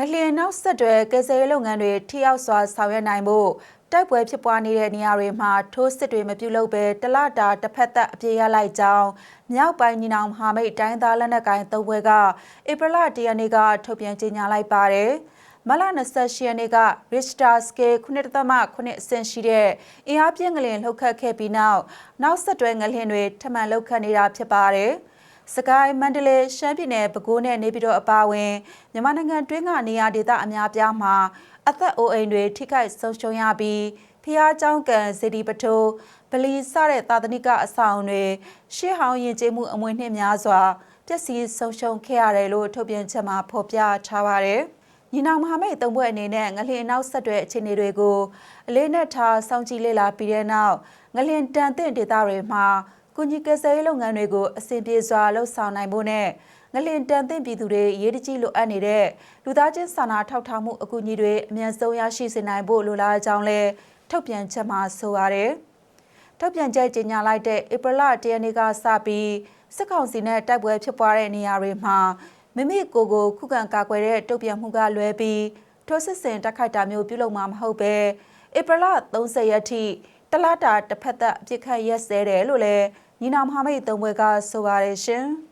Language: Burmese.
ငလျင်နောက်ဆက်တွဲကယ်ဆယ်ရေးလုပ်ငန်းတွေထိရောက်စွာဆောင်ရွက်နိုင်ဖို့တိုက်ပွဲဖြစ်ပွားနေတဲ့နေရာတွေမှာထိုးစစ်တွေမပြုလုပ်ဘဲတလတာတစ်ဖက်သက်အပြေရလိုက်ကြောင်းမြောက်ပိုင်းညီနောင်မဟာမိတ်တိုင်းသားလက်နက်ကိုင်သုံးဘွဲကဧပြီလ၁ရက်နေ့ကထုတ်ပြန်ကြေညာလိုက်ပါတယ်။မလ28ရက်နေ့က Richter scale 9.8အဆင့်ရှိတဲ့အင်အားပြင်းငလျင်လှုပ်ခတ်ခဲ့ပြီးနောက်နောက်ဆက်တွဲငလျင်တွေထပ်မံလှုပ်ခတ်နေတာဖြစ်ပါတယ်။ စကိုင်းမန္တလေးရှမ်းပြည်နယ်ပဲခူးနဲ့နေပြည်တော်အပါအဝင်မြန်မာနိုင်ငံတွင်းကနေရာဒေသအများပြားမှာအသက်အိုးအိမ်တွေထိခိုက်ဆုံးရှုံးရပြီးဖျားเจ้าကံစေတီပထိုးဗလီစတဲ့သာသနိကအဆောင်တွေရှေးဟောင်းယဉ်ကျေးမှုအမွေနှစ်များစွာပျက်စီးဆုံးရှုံးခဲ့ရတယ်လို့ထုတ်ပြန်ချက်မှာဖော်ပြထားပါတယ်။ညီနောင်မဟာမိတ်သုံးဘွဲ့အနေနဲ့ငလျင်နောက်ဆက်တွဲအခြေအနေတွေကိုအလေးနက်ထားစောင့်ကြည့်လေ့လာပြီးတဲ့နောက်ငလျင်တန်တဲ့ဒေသတွေမှာ ကုညီကယ်ဆယ်ရေးလုပ်ငန်းတွေကိုအစဉ်ပြေစွာလှုပ်ဆောင်နိုင်ဖို့နဲ့ငလင်တန်သင့်ပြည်သူတွေရေးတကြီးလိုအပ်နေတဲ့လူသားချင်းစာနာထောက်ထားမှုအကူအညီတွေအမြန်ဆုံးရရှိစေနိုင်ဖို့လိုလားကြောင်းလဲထုတ်ပြန်ချက်မှာဆိုပါတယ်။ထုတ်ပြန်ချက်ကြေညာလိုက်တဲ့ဧပြီလ၁ရက်နေ့ကစပြီးစစ်ကောင်စီနဲ့တိုက်ပွဲဖြစ်ပွားတဲ့နေရာတွေမှာမိမိကိုယ်ကိုခုခံကာကွယ်တဲ့တုံ့ပြန်မှုကလွဲပြီးထိုးစစ်ဆင်တိုက်ခိုက်တာမျိုးပြုလုပ်မှာမဟုတ်ပဲဧပြီလ30ရက်ထိတလတာတစ်ဖက်သက်အပြစ်ခတ်ရက်စဲတယ်လို့လည်း ညီနောင်မဟာမိတ်သုံးဘွဲကဆိုပါတယ်ရှင်။